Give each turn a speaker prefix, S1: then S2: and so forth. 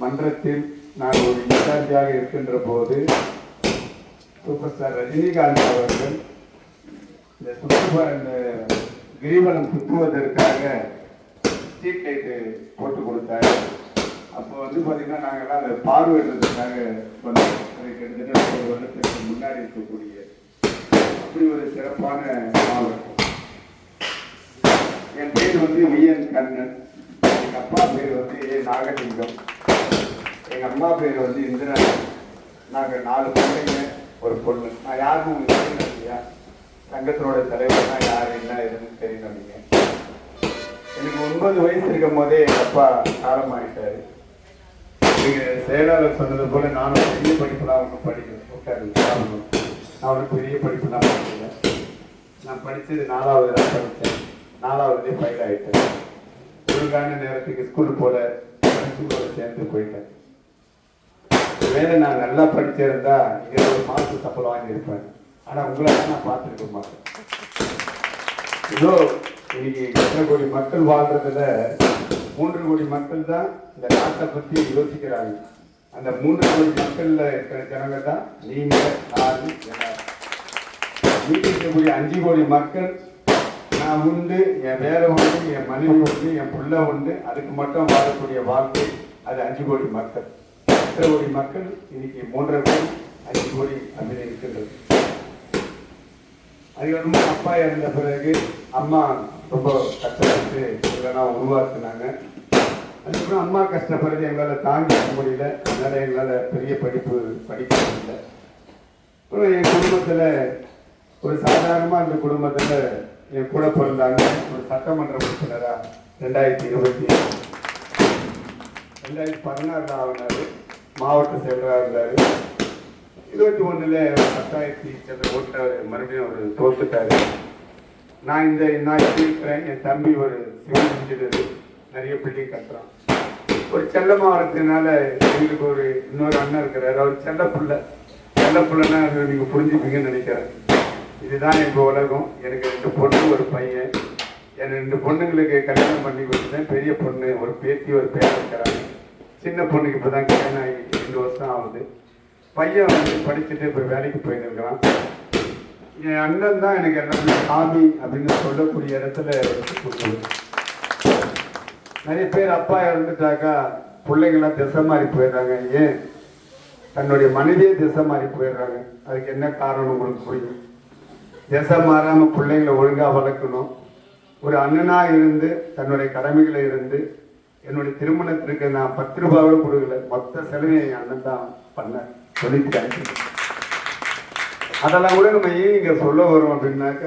S1: மன்றத்தில் நான் ஒரு இன்சார்ஜாக இருக்கின்ற போது சூப்பர் ஸ்டார் ரஜினிகாந்த் அவர்கள் இந்த சுற்றுப்ப இந்த கிரிவலம் சுற்றுவதற்காக ஸ்ட்ரீட் லைட்டு போட்டு கொடுத்தாரு. அப்போ வந்து பார்த்தீங்கன்னா நாங்கள்லாம் அதை பார்வையிடுறதுக்காக வந்தோம். அது கிட்டத்தட்ட ஒரு வருடத்துக்கு முன்னாடி இருக்கக்கூடிய அப்படி ஒரு சிறப்பான மாவட்டம். என் பேர் வந்து விஎன் கண்ணன். எங்கள் அப்பா பேர் வந்து ஏ நாகலிங்கம். எங்கள் அம்மா பேர் வந்து இந்திரா. நாங்கள் நாலு பிள்ளைங்க ஒரு பொண்ணு. நான் யாருக்கும் உங்களுக்கு தெரியல இல்லையா? சங்கத்தினோட தலைவர்னா யார் என்ன ஏதுன்னு தெரியணும் நீங்கள் எனக்கு ஒன்பது வயசு இருக்கும் போதே எங்கள் அப்பா காலமாயிட்டாரு நீங்கள் செயலாளர் சொன்னது போல் நானும் பெரிய படிப்புலாம் ஒன்றும் படிக்கல உட்காரு நான் ஒன்றும் பெரிய படிப்புலாம் படிக்கல. நான் படித்தது நாலாவது தான் படித்தேன் நாலாவதுலேயே ஃபைல் ஆயிட்டேன். ஒழுங்கான நேரத்துக்கு ஸ்கூல் போல பசங்களோட சேர்ந்து போயிட்டேன். வேலை நான் நல்லா படிச்சிருந்தா இருபது மாதத்துக்கு சம்பளம் வாங்கியிருப்பேன். ஆனால் உங்களை நான் பார்த்துருக்க மாட்டேன். இதோ இன்னைக்கு எத்தனை கோடி மக்கள் வாழ்றதுல மூன்று கோடி மக்கள் தான் இந்த நாட்டை பற்றி யோசிக்கிறாங்க. அந்த மூன்று கோடி மக்களில் இருக்கிற ஜனங்க தான்? நீங்கள் நான் எல்லாரும். மீதி இருக்கக்கூடிய அஞ்சு கோடி மக்கள் நான் உண்டு என் வேலை உண்டு என் மனைவி உண்டு என் பிள்ளை உண்டு. அதுக்கு மட்டும் வாழக்கூடிய வாழ்க்கை அது அஞ்சு கோடி மக்கள். எத்தனை கோடி மக்கள்? இன்னைக்கு மூன்றரை கோடி அஞ்சு கோடி அப்படின்னு இருக்கின்றது அதுக்கப்புறமா அப்பா இறந்த பிறகு அம்மா ரொம்ப கஷ்டப்பட்டு இதெல்லாம் உருவாக்குனாங்க. அதுக்கப்புறம் அம்மா கஷ்டப்படுறது எங்களால் தாங்கிக்க முடியல. அதனால் எங்களால் பெரிய படிப்பு படிக்க முடியல அப்புறம் என் குடும்பத்தில் ஒரு சாதாரணமாக அந்த குடும்பத்தில் என் கூட பிறந்தாங்க ஒரு சட்டமன்ற உறுப்பினராக ரெண்டாயிரத்தி இருபத்தி ரெண்டாயிரத்தி பதினாறுல ஆகினார். மாவட்ட செயலராக இருந்தார். இருபத்தி ஒன்றில் பத்தாயிரத்தி சில ஓட்டர் மறுபடியும் அவர் தோத்துட்டார். நான் இந்த நான் இப்படி இருக்கிறேன். என் தம்பி ஒரு சிவில் இன்ஜினியர் நிறைய பில்டிங் கட்டுறான். ஒரு செல்லமாக இருக்கிறதுனால எங்களுக்கு ஒரு இன்னொரு அண்ணன் இருக்கிறார். அவர் செல்ல புள்ள. செல்ல பிள்ளைன்னா நீங்கள் புரிஞ்சுப்பீங்கன்னு நினைக்கிறேன். இதுதான் எங்கள் உலகம். எனக்கு ரெண்டு பொண்ணு ஒரு பையன். என் ரெண்டு பொண்ணுங்களுக்கு கல்யாணம் பண்ணி கொடுத்தேன். பெரிய பொண்ணு ஒரு பேத்தி ஒரு பேர் இருக்கிறாங்க. சின்ன பொண்ணுக்கு இப்போ தான் கல்யாணம் ஆகி ரெண்டு வருஷம் ஆகுது. பையன் வந்து படிச்சுட்டு இப்போ வேலைக்கு போயிருக்கிறான் இருக்கிறான் என் அண்ணன் தான் எனக்கு எல்லாமே சாமி அப்படின்னு சொல்லக்கூடிய இடத்துல வச்சு கொடுத்தது. நிறைய பேர் அப்பா இறந்துட்டாக்கா பிள்ளைங்களாம் திசை மாறி போயிடுறாங்க. ஏன்? தன்னுடைய மனைவியே திசை மாறி போயிடுறாங்க. அதுக்கு என்ன காரணம் உங்களுக்கு புரியும்? திசை மாறாமல் பிள்ளைகளை ஒழுங்காக வளர்க்கணும். ஒரு அண்ணனாக இருந்து தன்னுடைய கடமைகளை இருந்து என்னுடைய திருமணத்திற்கு நான் பத்து ரூபாவோட கொடுக்கல. மொத்த செலவையும் என் அண்ணன் தான் பண்ண சொல்லிட்டு அதெல்லாம் கூட நம்ம ஏன் இங்கே சொல்ல வரோம் அப்படின்னாக்க